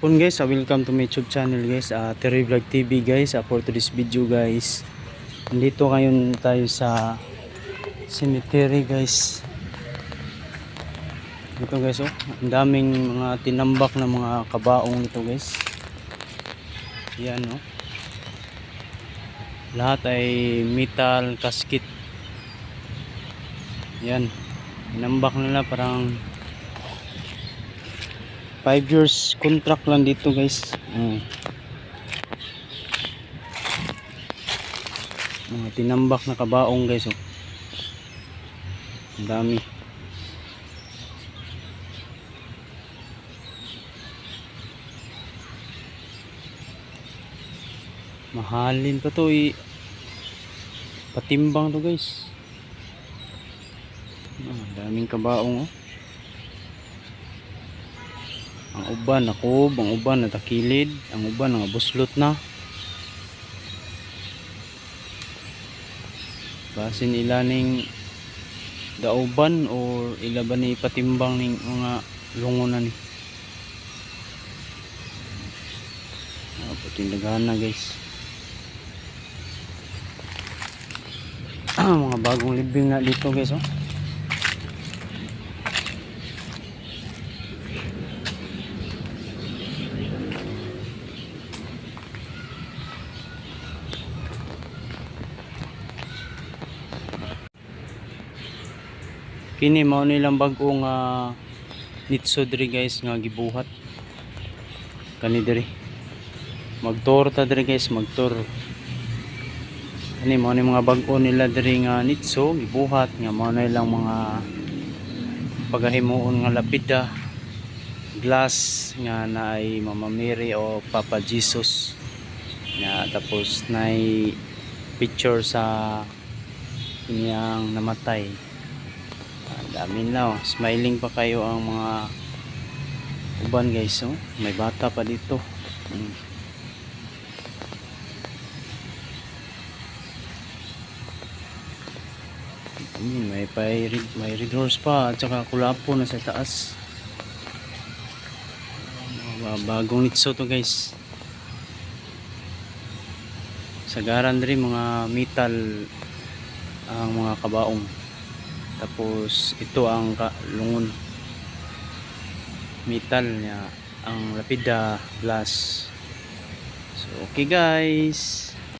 Pun guys, uh, welcome to my YouTube channel guys, uh, Terry Vlog TV guys, uh, for today's video guys. Nandito ngayon tayo sa cemetery guys. Ito guys oh, ang daming mga tinambak na mga kabaong ito guys. Yan oh. Lahat ay metal casket. Yan. Tinambak nila parang 5 years contract lang dito guys mm. mga tinambak na kabaong guys oh. ang dami mahalin pa to eh. patimbang to guys ang daming kabaong oh ang uban nakub, ang uban natakilid, ang uban nga buslot na. Basin ilaning dauban or ila ba ni patimbang ning mga lungonan ni. Ah, patindagahan na guys. mga bagong libing na dito guys oh. Kini mao nilang bag-ong uh, nitso diri guys nga gibuhat. Kani diri. Magtour ta diri guys magtour. Ani mao ni mga bag-o nila diri nga nitso gibuhat nga mao na mga pagahimuon nga lapida glass nga naay Mama Mary o Papa Jesus. Nga tapos naay picture sa inyang namatay dami na oh. Smiling pa kayo ang mga uban guys oh. May bata pa dito. Mm. Mm, may may red, may red horse pa at saka kulapo na sa taas. Mga bagong nitso to guys. Sagaran rin mga metal ang mga kabaong tapos ito ang lungon. Metal niya ang lapida glass so okay guys